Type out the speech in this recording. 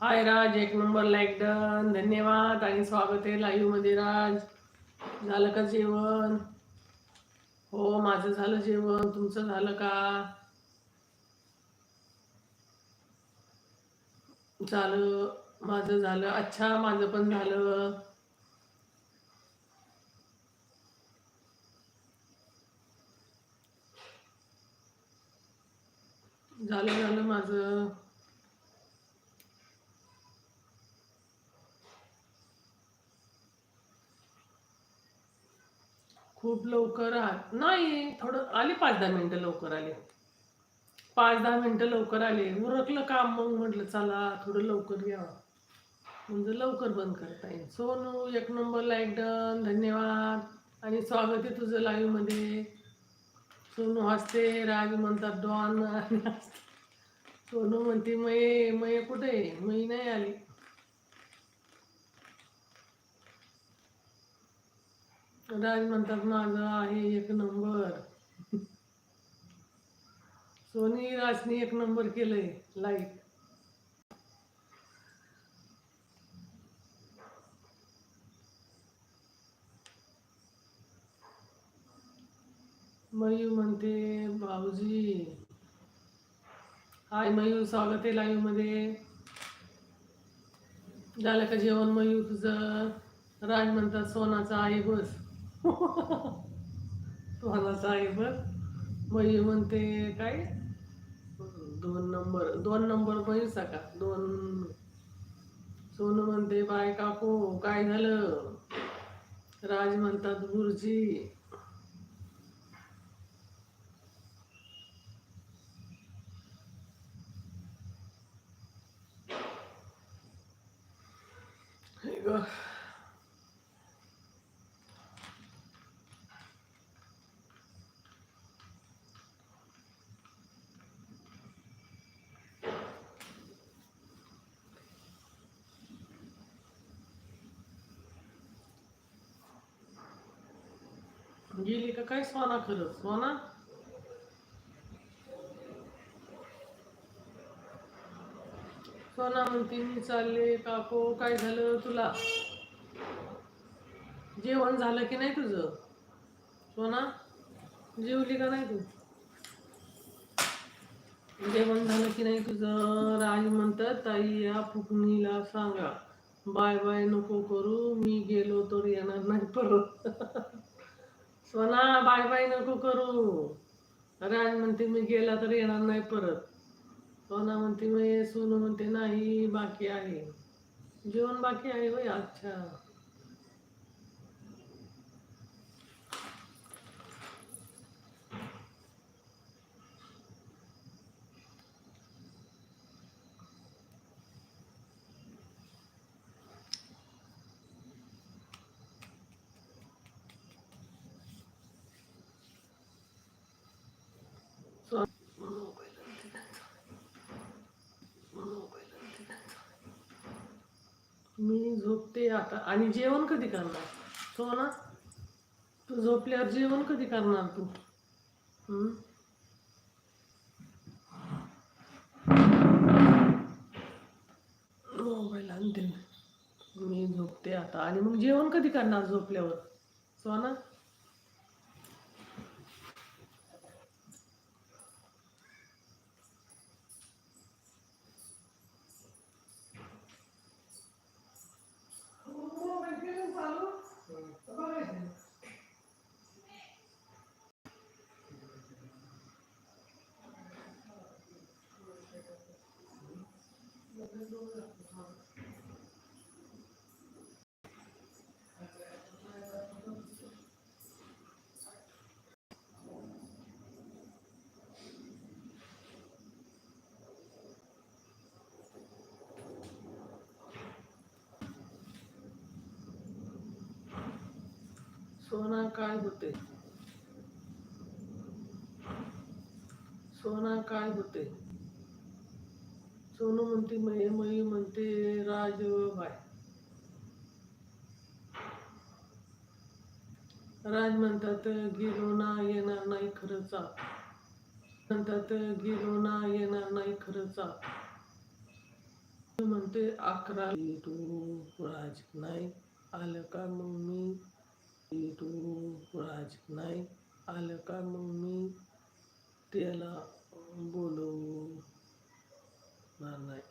हाय राज एक number like done. धन्यवाद. आणि स्वागत आहे लाईव्हमध्ये राज. झालं का जेवण? हो माझं झालं जेवण. तुमचं झालं का? झालं. माझं झालं. अच्छा माझं पण झालं. झालं झालं माझं. खूप लवकर आहात नाही थोडं आले पाच दहा मिनटं लवकर आले. पाच दहा मिनटं लवकर आले. उरकलं काम मग म्हटलं चला थोडं लवकर घ्यावं म्हणजे लवकर बंद करता येईल. सोनू एक नंबर लाईक डन धन्यवाद. आणि स्वागत आहे तुझं लाईव्हमध्ये सोनू हसते राज म्हणतात डॉन. आणि हसते. सोनू म्हणते मये मये कुठे आहे? नाही आली. राज म्हणतात माझं आहे एक नंबर. सोनी राजनी एक नंबर केलंय लाइट मयू म्हणते भाऊजी. हाय मयू स्वागत आहे लाईव्हमध्ये. झालं का जेवण मयू तुझं राज म्हणतात सोनाचा आहे बस. तुम्हाला साई बस मयू म्हणते काय? दोन नंबर दोन नंबर बहीण सका दोन. सोनू म्हणते बाय काकू काय झालं? राज म्हणतात गुरुजी हे ग. म्हणजे गेली का काय? सोना खरं सोना सोना म्हणते मी चालले काको काय झालं तुला? जेवण झालं की नाही तुझं? सोना जेवली का नाही तू? जेवण झालं की नाही तुझं? राज म्हणतात ताई या फुकणीला सांगा. बाय बाय नको करू मी गेलो तर येणार नाही परत. सोना बाय बाय नको करू. राज म्हणते मी गेला तर येणार नाही परत. सोना म्हणते मी सोनू म्हणते नाही बाकी आहे. जेवण बाकी आहे होय अच्छा. मी झोपते आता. आणि जेवण कधी करणार? सोना तू झोपल्यावर जेवण कधी करणार तू? मोबाईल आणते मी. मी झोपते आता. आणि मग जेवण कधी करणार झोपल्यावर? सोना? सोना काय होते? सोना काय होते? सोनू म्हणते मय मयी म्हणते राज बाय. राज म्हणतात गेलो ना येणार नाही खरंच. म्हणतात गेलो ना येणार नाही खरंच. म्हणते अकरा तू राज नाही. आलं का मग मी? तू राज नाही आलं का मग मी त्याला बोलवणार नाही.